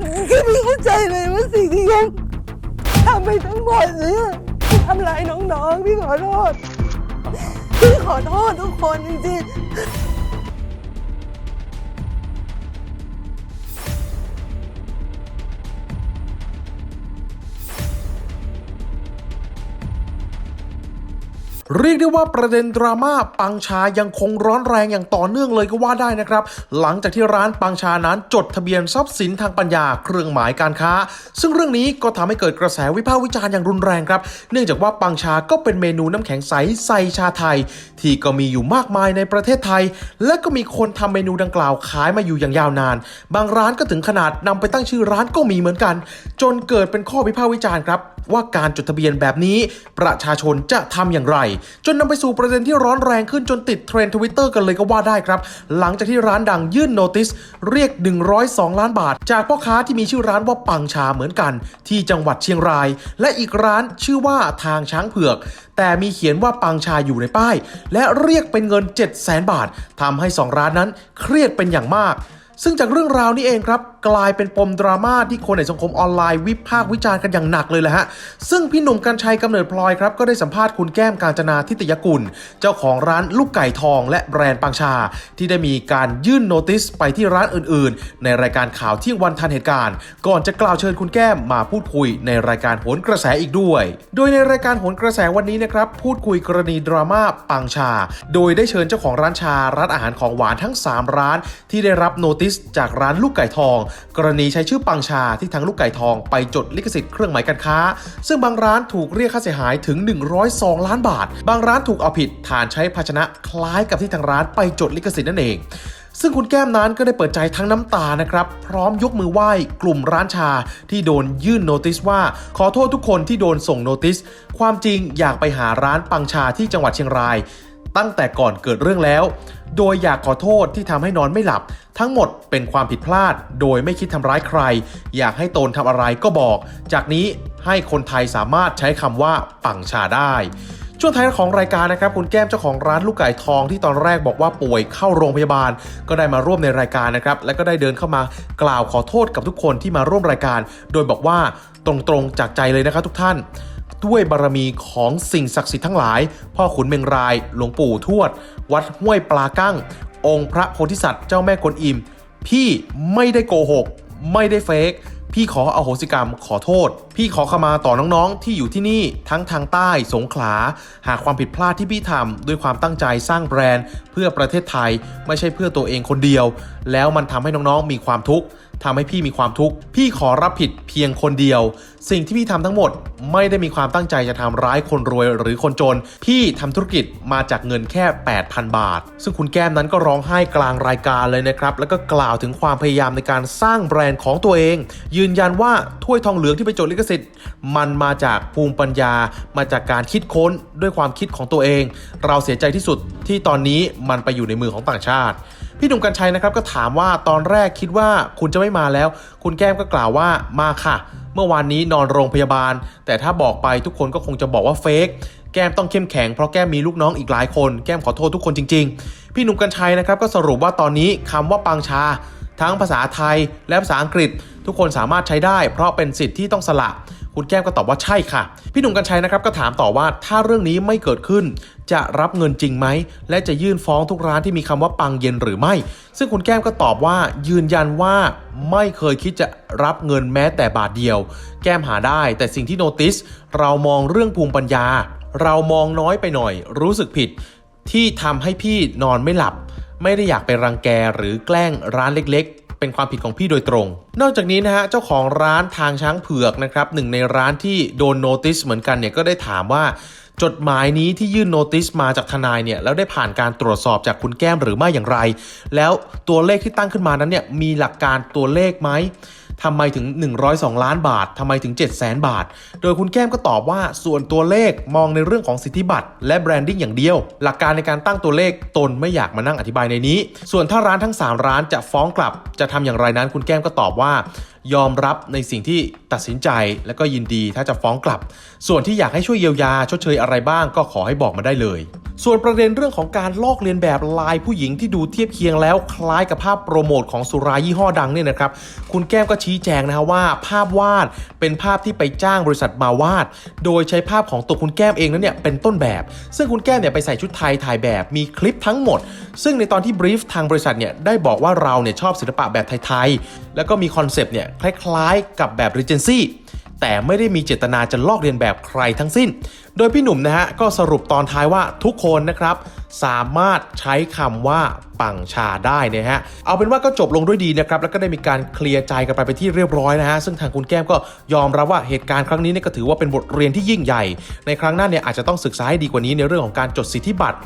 พี่ไม่เข้าใจเลยว่าสิ่งที่ยังทำไปทั้งหมดเนี่ยทำร้ายน้องๆพี่ขอโทษพี่ขอโทษทุกคนจริงๆ เรียกได้ว่าประเด็นดราม่าปังชายังคงร้อนแรงอย่างต่อเนื่องเลยก็ว่าได้นะครับ หลังจากที่ร้านปังชานั้นจดทะเบียนทรัพย์สินทางปัญญาเครื่องหมายการค้า ซึ่งเรื่องนี้ก็ทำให้เกิดกระแสวิพากษ์วิจารณ์อย่างรุนแรงครับ เนื่องจากว่าปังชาก็เป็นเมนูน้ำแข็งใสใส่ชาไทย ที่ก็มีอยู่มากมายในประเทศไทย และก็มีคนทำเมนูดังกล่าวขายมาอยู่อย่างยาวนาน บางร้านก็ถึงขนาดนำไปตั้งชื่อร้านก็มีเหมือนกัน จนเกิดเป็นข้อวิพากษ์วิจารณ์ครับว่าการจดทะเบียนแบบนี้ประชาชนจะทำอย่างไรจนนำไปสู่ประเด็นที่ร้อนแรงขึ้นจนติดเทรนด์ทวิตเตอร์กันเลยก็ว่าได้ครับ หลังจากที่ร้านดังยื่นโนติสเรียก 102 ล้านบาท จากพ่อค้าที่มีชื่อร้านว่าปังชาเหมือนกัน ที่จังหวัดเชียงราย และอีกร้านชื่อว่าทางช้างเผือก แต่มีเขียนว่าปังชาอยู่ในป้าย และเรียกเป็นเงิน 7 0 0 0 0 0 บาททำให้สองร้านนั้นเครียดเป็นอย่างมาก ซึ่งจากเรื่องราวนี้เองครับ กลายเป็นปมดราม่าที่คนในสังคมออนไลน์วิพากษ์วิจารณ์กันอย่างหนักเลยแหละฮะ ซึ่งพี่หนุ่มกัญชัยกำเนิดพลอยครับ ก็ได้สัมภาษณ์คุณแก้มกาญจนาทิตยกุล เจ้าของร้านลูกไก่ทองและแบรนด์ปังชา ที่ได้มีการยื่นโนติสไปที่ร้านอื่น ๆ ในรายการข่าวที่วันทันเหตุการณ์ ก่อนจะกล่าวเชิญคุณแก้มมาพูดคุยในรายการโหนกระแสอีกด้วย โดยในรายการโหนกระแสวันนี้นะครับพูดคุยกรณีดราม่าปังชา โดยได้เชิญเจ้าของร้านชาร้านอาหารของหวานทั้ง 3 ร้าน ที่ได้รับโนติสจากร้านลูกไก่ทอง กรณีใช้ชื่อปังชาที่ทางลูกไก่ทองไปจดลิขสิทธิ์เครื่องหมายการค้า ซึ่งบางร้านถูกเรียกค่าเสียหายถึง 102 ล้านบาท บางร้านถูกเอาผิดฐานใช้ภาชนะคล้ายกับที่ทางร้านไปจดลิขสิทธิ์นั่นเองซึ่งคุณแก้มนั้นก็ได้เปิดใจทั้งน้ำตานะครับ พร้อมยกมือไหว้กลุ่มร้านชาที่โดนยื่นโนติสว่า ขอโทษทุกคนที่โดนส่งโนติส ความจริงอยากไปหาร้านปังชาที่จังหวัดเชียงราย ตั้งแต่ก่อนเกิดเรื่องแล้ว โดยอยากขอโทษที่ทำให้นอนไม่หลับ ทั้งหมดเป็นความผิดพลาด โดยไม่คิดทำร้ายใคร อยากให้ตนทำอะไรก็บอก จากนี้ให้คนไทยสามารถใช้คำว่าปังชาได้ช่วงท้ายของรายการนะครับคุณแก้มเจ้าของร้านลูกไก่ทองที่ตอนแรกบอกว่าป่วยเข้าโรงพยาบาล ก็ได้มาร่วมในรายการนะครับและก็ได้เดินเข้ามากล่าวขอโทษกับทุกคนที่มาร่วมรายการ โดยบอกว่าตรงๆจากใจเลยนะครับทุกท่าน ด้วยบารมีของสิ่งศักดิ์สิทธิ์ทั้งหลาย พ่อขุนเมงราย หลวงปู่ทวด วัดห้วยปลากั้ง องค์พระโพธิสัตว์เจ้าแม่กวนอิม พี่ไม่ได้โกหก ไม่ได้เฟกพี่ขออโหสิกรรมขอโทษพี่ขอขมาต่อน้องๆ ที่อยู่ที่นี่ทั้งทางใต้สงขลา หากความผิดพลาดที่พี่ทำด้วยความตั้งใจสร้างแบรนด์ เพื่อประเทศไทยไม่ใช่เพื่อตัวเองคนเดียว แล้วมันทำให้น้องๆมีความทุกข์ทำให้พี่มีความทุกข์ พี่ขอรับผิดเพียงคนเดียว สิ่งที่พี่ทำทั้งหมดไม่ได้มีความตั้งใจจะทำร้ายคนรวยหรือคนจน พี่ทำธุรกิจมาจากเงินแค่ 8,000 บาท ซึ่งคุณแก้มนั้นก็ร้องไห้กลางรายการเลยนะครับ แล้วก็กล่าวถึงความพยายามในการสร้างแบรนด์ของตัวเอง ยืนยันว่าถ้วยทองเหลืองที่ไปจดลิขสิทธิ์ มันมาจากภูมิปัญญา มาจากการคิดค้นด้วยความคิดของตัวเอง เราเสียใจที่สุดที่ตอนนี้มันไปอยู่ในมือของต่างชาติ พี่หนุ่มกัญชัยนะครับก็ถามว่าตอนแรกคิดว่าคุณจะไม่มาแล้ว คุณแก้มก็กล่าวว่ามาค่ะ เมื่อวานนี้นอนโรงพยาบาล แต่ถ้าบอกไปทุกคนก็คงจะบอกว่าเฟกแก้มต้องเข้มแข็งเพราะแก้มมีลูกน้องอีกหลายคน แก้มขอโทษทุกคนจริง ๆ พี่หนุ่มกัญชัยนะครับก็สรุปว่าตอนนี้คำว่าปังชา ทั้งภาษาไทยและภาษาอังกฤษ ทุกคนสามารถใช้ได้ เพราะเป็นสิทธิ์ที่ต้องสละ คุณแก้มก็ตอบว่าใช่ค่ะ พี่หนุ่มกัญชัยนะครับก็ถามต่อว่าถ้าเรื่องนี้ไม่เกิดขึ้น จะรับเงินจริงไหม และจะยื่นฟ้องทุกร้านที่มีคำว่าปังเย็นหรือไม่ ซึ่งคุณแก้มก็ตอบว่ายืนยันว่าไม่เคยคิดจะรับเงินแม้แต่บาทเดียว แก้มหาได้ แต่สิ่งที่โนติสเรามองเรื่องภูมิปัญญา เรามองน้อยไปหน่อย รู้สึกผิดที่ทำให้พี่นอนไม่หลับ ไม่ได้อยากไปรังแกหรือแกล้งร้านเล็กๆ เป็นความผิดของพี่โดยตรง นอกจากนี้นะฮะเจ้าของร้านทางช้างเผือกนะครับหนึ่งในร้านที่โดนโนติสเหมือนกันเนี่ยก็ได้ถามว่าจดหมายนี้ที่ยื่นโนติสมาจากทนายเนี่ยแล้วได้ผ่านการตรวจสอบจากคุณแก้มหรือไม่อย่างไร แล้วตัวเลขที่ตั้งขึ้นมานั้นเนี่ยมีหลักการตัวเลขไหม ทำไมถึง 102 ล้านบาททำไมถึง7 0 0 0 0 0 บาท โดยคุณแก้มก็ตอบว่าส่วนตัวเลขมองในเรื่องของสิทธิบัตรและแบรนดิ้งอย่างเดียว หลักการในการตั้งตัวเลขตนไม่อยากมานั่งอธิบายในนี้ ส่วนถ้าร้านทั้ง 3 ร้านจะฟ้องกลับ จะทำอย่างไรนั้นคุณแก้มก็ตอบว่ายอมรับในสิ่งที่ตัดสินใจและก็ยินดีถ้าจะฟ้องกลับ ส่วนที่อยากให้ช่วยเยียวยาชดเชยอะไรบ้างก็ขอให้บอกมาได้เลย ส่วนประเด็นเรื่องของการลอกเลียนแบบลายผู้หญิงที่ดูเทียบเคียงแล้วคล้ายกับภาพโปรโมทของสุรายี่ห้อดังเนี่ยนะครับ คุณแก้มก็ชี้แจงนะฮะว่า ภาพวาดเป็นภาพที่ไปจ้างบริษัทมาวาด โดยใช้ภาพของตัวคุณแก้มเองนั้นเนี่ยเป็นต้นแบบ ซึ่งคุณแก้มเนี่ยไปใส่ชุดไทยถ่ายแบบมีคลิปทั้งหมด ซึ่งในตอนที่บรีฟทางบริษัทเนี่ยได้บอกว่าเราเนี่ยชอบศิลปะแบบไทยๆแล้วก็มีคอนเซปต์เนี่ยคล้ายๆ กับแบบ Regency แต่ไม่ได้มีเจตนาจะลอกเลียนแบบใครทั้งสิ้น โดยพี่หนุ่มนะฮะก็สรุปตอนท้ายว่าทุกคนนะครับ สามารถใช้คำว่าปังชาได้นะฮะ เอาเป็นว่าก็จบลงด้วยดีนะครับ แล้วก็ได้มีการเคลียร์ใจกันไปเป็นที่เรียบร้อยนะฮะ ซึ่งทางคุณแก้มก็ยอมรับว่าเหตุการณ์ครั้งนี้เนี่ยก็ถือว่าเป็นบทเรียนที่ยิ่งใหญ่ ในครั้งหน้าเนี่ยอาจจะต้องศึกษาให้ดีกว่านี้ในเรื่องของการจดสิทธิบัตร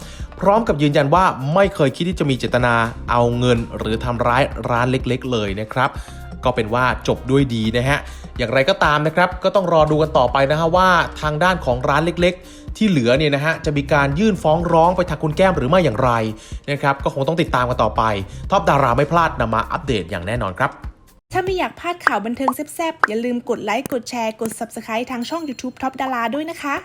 พร้อมกับยืนยันว่าไม่เคยคิดที่จะมีเจตนาเอาเงิน หรือทำร้ายร้านเล็ก ๆ เลยนะครับ ก็เป็นว่าจบด้วยดีนะฮะ อย่างไรก็ตามนะครับ ก็ต้องรอดูกันต่อไปนะฮะว่าทางด้านของร้านเล็กๆ ที่เหลือเนี่ยนะฮะจะมีการยื่นฟ้องร้องไปทางคุณแก้มหรือไม่อย่างไรนะครับก็คงต้องติดตามกันต่อไปท็อปดาราไม่พลาดนำมาอัปเดตอย่างแน่นอนครับถ้าไม่อยากพลาดข่าวบันเทิงแซ่บๆ อย่าลืมกดไลค์ กดแชร์ กด Subscribe ทางช่อง YouTube Top ดาราด้วยนะคะ